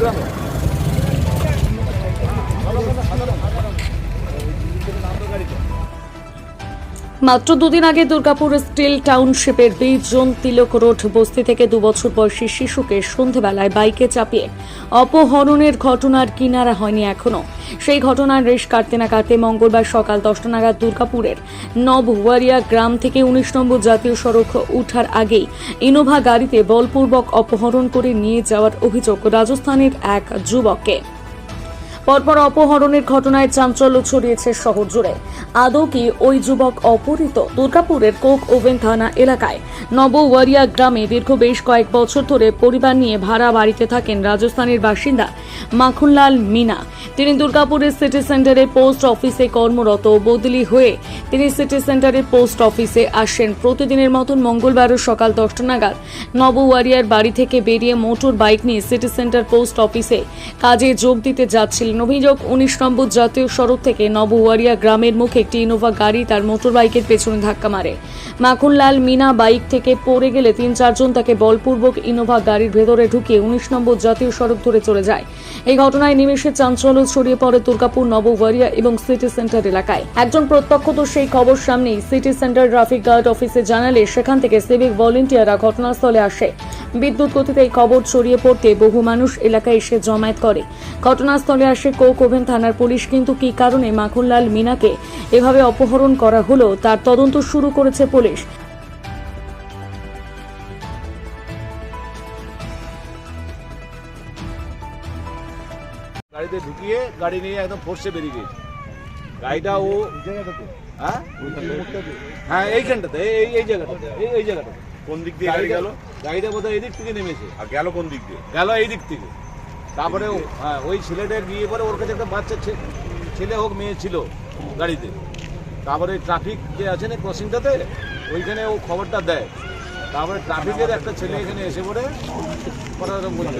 গ্রামে মাত্র দুদিন আগে দুর্গাপুর স্টিল টাউনশিপের জন তিলক রোড বস্তি থেকে দুবছর বয়সী শিশুকে সন্ধেবেলায় বাইকে চাপিয়ে অপহরণের ঘটনার কিনারা হয়নি এখনও সেই ঘটনার রেশ কাটতে না কাটতে মঙ্গলবার সকাল দশটা নাগাদ দুর্গাপুরের নবওয়ারিয়া গ্রাম থেকে উনিশ নম্বর জাতীয় সড়ক উঠার আগেই ইনোভা গাড়িতে বলপূর্বক অপহরণ করে নিয়ে যাওয়ার অভিযোগ রাজস্থানের এক যুবককে। পরপর অপহরণের ঘটনায় চাঞ্চল্য ছড়িয়েছে শহর জুড়ে। আদৌ কি ওই যুবক অপহৃত? দুর্গাপুরের কোক ওভেন থানা এলাকায়। নব ওয়ারিয়া গ্রামে দীর্ঘ বেশ কয়েক বছর ধরে পরিবার নিয়ে ভাড়া বাড়িতে থাকেন রাজস্থানের বাসিন্দা মাখনলাল মিনা। তিনি দুর্গাপুরের সিটি সেন্টারে পোস্ট অফিসে কর্মরত বদলি হয়ে তিনি সিটি সেন্টারের পোস্ট অফিসে আসেন। প্রতিদিনের মতন মঙ্গলবারও সকাল দশটা নাগাদ নবওয়ারিয়ার বাড়ি থেকে বেরিয়ে মোটর বাইক নিয়ে সিটি সেন্টার পোস্ট অফিসে কাজে যোগ দিতে যাচ্ছিলেন অভিযোগ, উনিশ নম্বর জাতীয় সড়ক থেকে নবওয়ারিয়া গ্রামের মুখে একটি ইনোভা গাড়ি তার মোটর বাইকের পেছনে ধাক্কা মারে। মাখনলাল মিনা বাইক থেকে পড়ে গেলে তিন চারজন তাকে বলপূর্বক ইনোভা গাড়ির ভেতরে ঢুকিয়ে উনিশ নম্বর জাতীয় সড়ক ধরে চলে যায়। এই ঘটনায় নিমেষে চাঞ্চল্য ছড়িয়ে পড়ে দুর্গাপুর নবওয়ারিয়া এবং সিটি সেন্টার এলাকায়। একজন প্রত্যক্ষদর্শী সেই খবর সামনেই সিটি সেন্টার ট্রাফিক গার্ড অফিসে জানালে সেখান থেকে সিভিক ভলেন্টিয়াররা ঘটনাস্থলে আসে। বিদ্যুৎ গতিতে এই খবর ছড়িয়ে পড়তে বহু মানুষ এলাকায় এসে জমায়েত করে। ঘটনাস্থলে আসে কোক ওভেন থানার পুলিশ কিন্তু কি কারণে মাখনলাল মিনাকে এভাবে অপহরণ করা হলো তার তদন্ত শুরু করেছে পুলিশ। গাড়িতে ঢুকিয়ে গাড়ি নিয়ে একদম ফোর্সে বেরিয়ে গেছে গাড়িটা ও হ্যাঁ? হ্যাঁ এইখানটাতে এই এই- এই জায়গাটাতে এই এই জায়গাটাতে। কোন দিক দিয়ে গাড়ি গেল? গাড়িটা বোধহয় এদিক থেকে নেমেছে। আর গেল কোন দিক দিয়ে? গেল এই দিক থেকে। তারপরে হ্যাঁ ওই ছেলেটার বিয়ে পরে ওর কাছে একটা বাচ্চা ছেলে হোক মেয়ে ছিল গাড়িতে। তারপরে ট্রাফিক যে আছে না ক্রসিংটাতে ওইখানে ও খবরটা দেয়। তারপরে ট্রাফিকের একটা ছেলে এখানে এসে পড়ে করার ওরা বলছে।